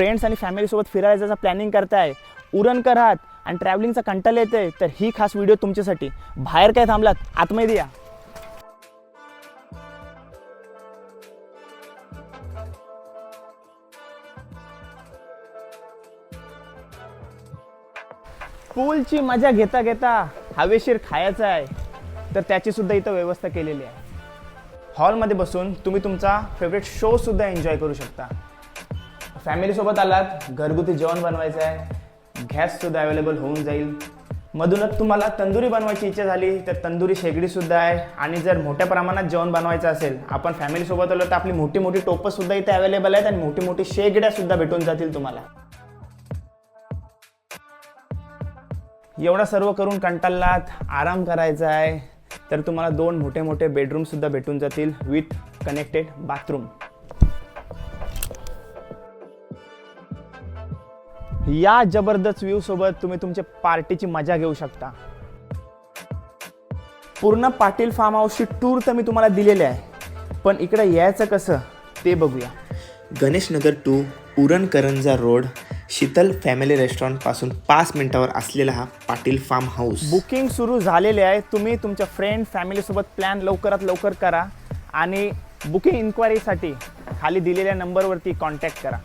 Friends आणि फॅमिलीसोबत फिरायला जायचं प्लॅनिंग करताय उरणकर आहात आणि ट्रॅव्हलिंगचा कंटाळा येते तर ही खास व्हिडिओ तुमच्यासाठी. बाहेर काय थांबलात? आतमध्ये या. पूलची मजा घेता घेता हवेशीर खायचं आहे तर त्याची सुद्धा इथं व्यवस्था केलेली आहे. हॉलमध्ये बसून तुम्ही तुमचा फेवरेट शो सुद्धा एन्जॉय करू शकता. फॅमिलीसोबत आलात घरगुती जेवण बनवायचं आहे गॅससुद्धा अवेलेबल होऊन जाईल. मधूनच तुम्हाला तंदुरी बनवायची इच्छा झाली तर तंदुरी शेगडीसुद्धा आहे. आणि जर मोठ्या प्रमाणात जेवण बनवायचं असेल आपण फॅमिलीसोबत आलो तर आपली मोठी मोठी टोपं सुद्धा इथे अवेलेबल आहेत आणि मोठी मोठी शेगड्यासुद्धा भेटून जातील तुम्हाला. एवढं सर्व करून कंटाळलात आराम करायचा आहे तर तुम्हाला दोन मोठे मोठे बेडरूमसुद्धा भेटून जातील विथ कनेक्टेड बाथरूम या जबरदस्त व्ह्यू सोबत तुम्ही तुमच्या पार्टीची मजा घेऊ शकता. पूर्ण पाटील फार्म हाऊसची टूर तर मी तुम्हाला दिलेली आहे. पण इकडे यायचं कसं ते बघूया. Ganeshnagar to Uran Karanja road Sheetal family रेस्टॉरंटपासून पाच मिनिटावर असलेला हा पाटील फार्म हाऊस बुकिंग सुरू झालेले आहे. तुम्ही तुमच्या फ्रेंड फॅमिलीसोबत प्लॅन लवकरात लवकर करा आणि बुकिंग इन्क्वायरीसाठी खाली दिलेल्या नंबरवरती कॉन्टॅक्ट करा.